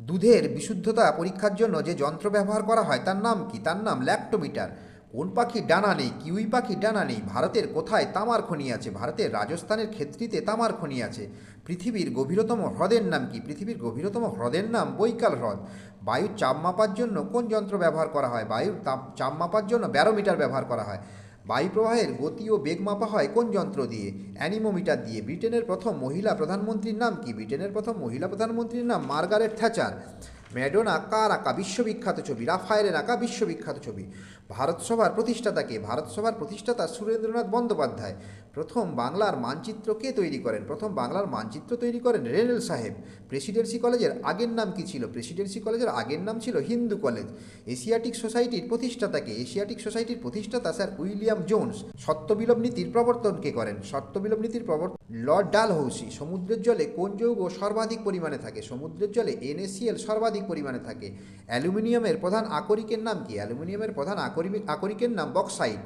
দুধের বিশুদ্ধতা পরীক্ষার জন্য যে যন্ত্র ব্যবহার করা হয়, তার নাম কি? তার নাম ল্যাক্টোমিটার। কোন পাখির ডানা নেই? কিউই পাখির ডানা নেই? ভারতের কোথায় তামার খনি আছে? ভারতের রাজস্থানের ক্ষেত্রিতে তামার খনি আছে। পৃথিবীর গভীরতম হ্রদের নাম কি? পৃথিবীর গভীরতম হ্রদের নাম বৈকাল হ্রদ। বায়ুর চাপ মাপার জন্য কোন যন্ত্র ব্যবহার করা হয়? বায়ুর তাপ চাপ মাপার জন্য ব্যারোমিটার ব্যবহার করা হয়। বায়ু প্রবাহের গতি ও বেগ মাপা হয় কোন যন্ত্র দিয়ে? অ্যানিমোমিটার দিয়ে। ব্রিটেনের প্রথম মহিলা প্রধানমন্ত্রীর নাম কি? ব্রিটেনের প্রথম মহিলা প্রধানমন্ত্রীর নাম মার্গারেট থ্যাচার। ম্যাডোনা কার আঁকা বিশ্ববিখ্যাত ছবি, রাফায়েলের আঁকা বিশ্ববিখ্যাত ছবি? ভারতসভার প্রতিষ্ঠাতাকে ভারতসভার প্রতিষ্ঠাতা সুরেন্দ্রনাথ বন্দ্যোপাধ্যায়। প্রথম বাংলার মানচিত্র কে তৈরি করেন? প্রথম বাংলার মানচিত্র তৈরি করেন রেনেল সাহেব। প্রেসিডেন্সি কলেজের আগের নাম কি ছিল? প্রেসিডেন্সি কলেজের আগের নাম ছিল হিন্দু কলেজ। এশিয়াটিক সোসাইটির প্রতিষ্ঠাতাকে এশিয়াটিক সোসাইটির প্রতিষ্ঠাতা স্যার উইলিয়াম জোন্স। সত্যবিলোপ নীতির প্রবর্তন কে করেন? সত্যবিলোপ নীতির প্রবর্তন লর্ড ডালহৌসি। সমুদ্রের জলে কোন যৌগ সর্বাধিক পরিমাণে থাকে? সমুদ্রের জলে এনএসিএল সর্বাধিক পরিমাণে থাকে। অ্যালুমিনিয়ামের প্রধান আকরিকের নাম কি? অ্যালুমিনিয়ামের প্রধান আকরিক আকরিকের নাম বক্সাইট।